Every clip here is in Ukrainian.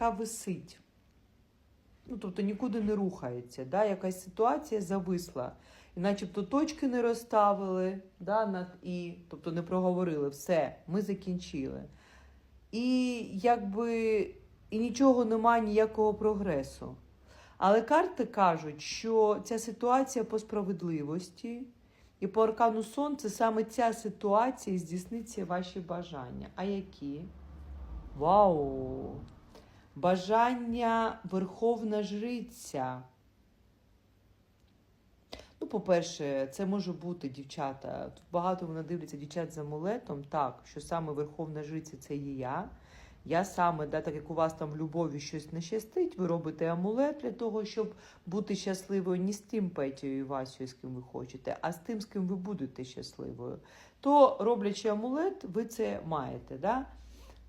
яка висить. Ну, тобто нікуди не рухається. Да? Якась ситуація зависла. І начебто точки не розставили да, над і, тобто не проговорили, все, ми закінчили. І якби і нічого немає, ніякого прогресу. Але карти кажуть, що ця ситуація по справедливості і по аркану сонце саме ця ситуація здійсниться ваші бажання. А які? Вау! Бажання Верховна Жриця. Ну, по-перше, це може бути дівчата. Тут багато вона дивляться дівчат з амулетом. Так, що саме Верховна Жриця це є я. Я саме, да, так як у вас там в любові щось не щастить, ви робите амулет для того, щоб бути щасливою не з тим Петєю і Васею, з ким ви хочете, а з тим, з ким ви будете щасливою. То, роблячи амулет, ви це маєте. Да?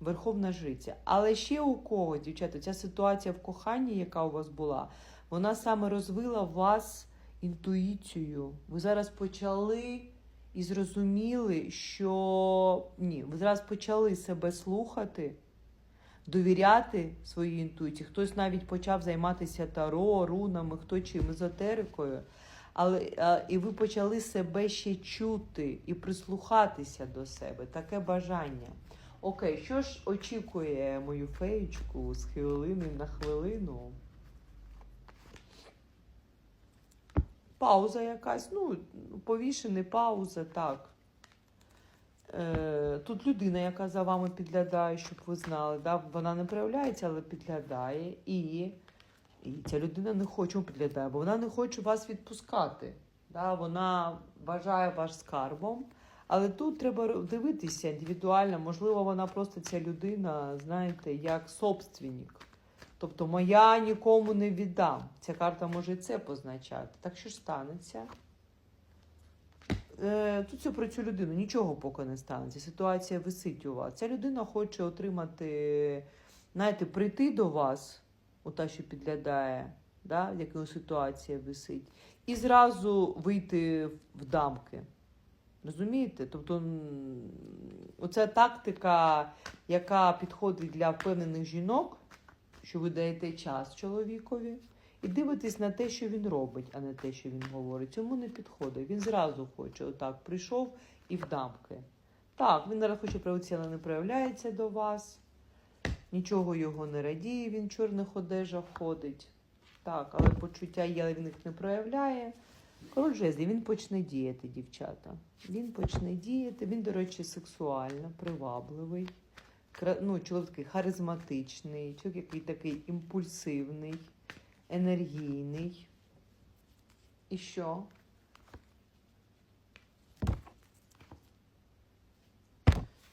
Верховна жриця. Але ще у кого, дівчата, ця ситуація в коханні, яка у вас була, вона саме розвила вас інтуїцію. Ви зараз почали і зрозуміли, що ні, ви зараз почали себе слухати, довіряти своїй інтуїції. Хтось навіть почав займатися таро, рунами, хто чим езотерикою. Але а, і ви почали себе ще чути і прислухатися до себе. Таке бажання. Окей, що ж очікує мою феєчку з хвилини на хвилину? Пауза якась, ну, повішений пауза, так. Е, тут людина, яка за вами підглядає, щоб ви знали. Да? Вона не проявляється, але підглядає. І, і ця людина не хоче підглядає, бо вона не хоче вас відпускати. Да? Вона вважає вас скарбом. Але тут треба дивитися індивідуально. Можливо, вона просто ця людина, знаєте, як собственник. Тобто моя нікому не віддам. Ця карта може і це позначати. Так що ж станеться? Е, Тут все про цю людину. Нічого поки не станеться. Ситуація висить у вас. Ця людина хоче отримати, знаєте, прийти до вас, ота, що підглядає, да, яка ситуація висить, і зразу вийти в дамки. Розумієте? Тобто оця тактика, яка підходить для впевнених жінок, що ви даєте час чоловікові, і дивитесь на те, що він робить, а не те, що він говорить. Цьому не підходить. Він зразу хоче, отак, прийшов і в дамки. Так, він зараз хоче проявитися, але не проявляється до вас. Нічого його не радіє, він в чорних одежах ходить. Так, але почуття є, він їх не проявляє. Король жезлів, він почне діяти, дівчата. Він почне діяти. Він, до речі, сексуально, привабливий. Ну, чоловік такий харизматичний, чоловік який такий імпульсивний, енергійний. І що?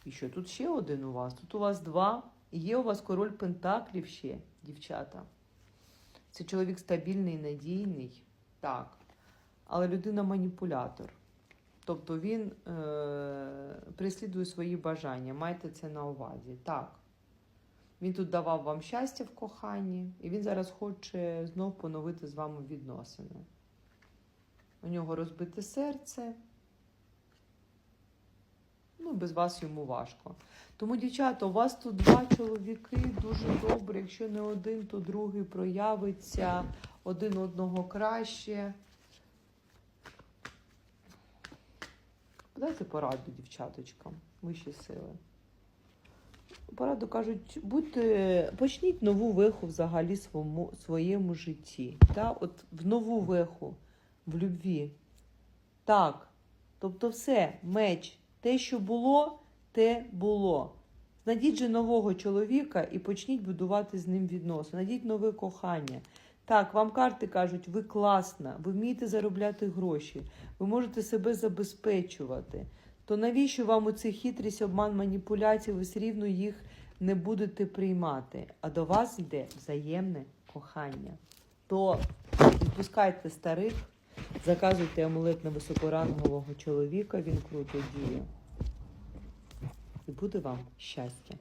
І що? Тут ще один у вас. Тут у вас два. Є у вас король Пентаклів ще, дівчата. Це чоловік стабільний, надійний. Так. Але людина маніпулятор. Тобто він е, переслідує свої бажання. Майте це на увазі. Так. Він тут давав вам щастя в коханні, і він зараз хоче знов поновити з вами відносини. У нього розбите серце. Ну, без вас йому важко. Тому, дівчата, у вас тут два чоловіки дуже добре. Якщо не один, то другий проявиться один одного краще. Дайте пораду дівчаточкам, вищі сили. Пораду кажуть, будьте, почніть нову веху взагалі своєму, своєму житті. Та? От в нову веху, в любві. Так. Тобто все, меч, те, що було, те було. Знайдіть же нового чоловіка і почніть будувати з ним відносини. Знайдіть нове кохання. Так, вам карти кажуть, ви класна, ви вмієте заробляти гроші, ви можете себе забезпечувати. То навіщо вам оцей хитрість, обман, маніпуляції, ви все рівно їх не будете приймати. А до вас йде взаємне кохання. То відпускайте старих, заказуйте амулет на високорангового чоловіка, він круто діє. І буде вам щастя.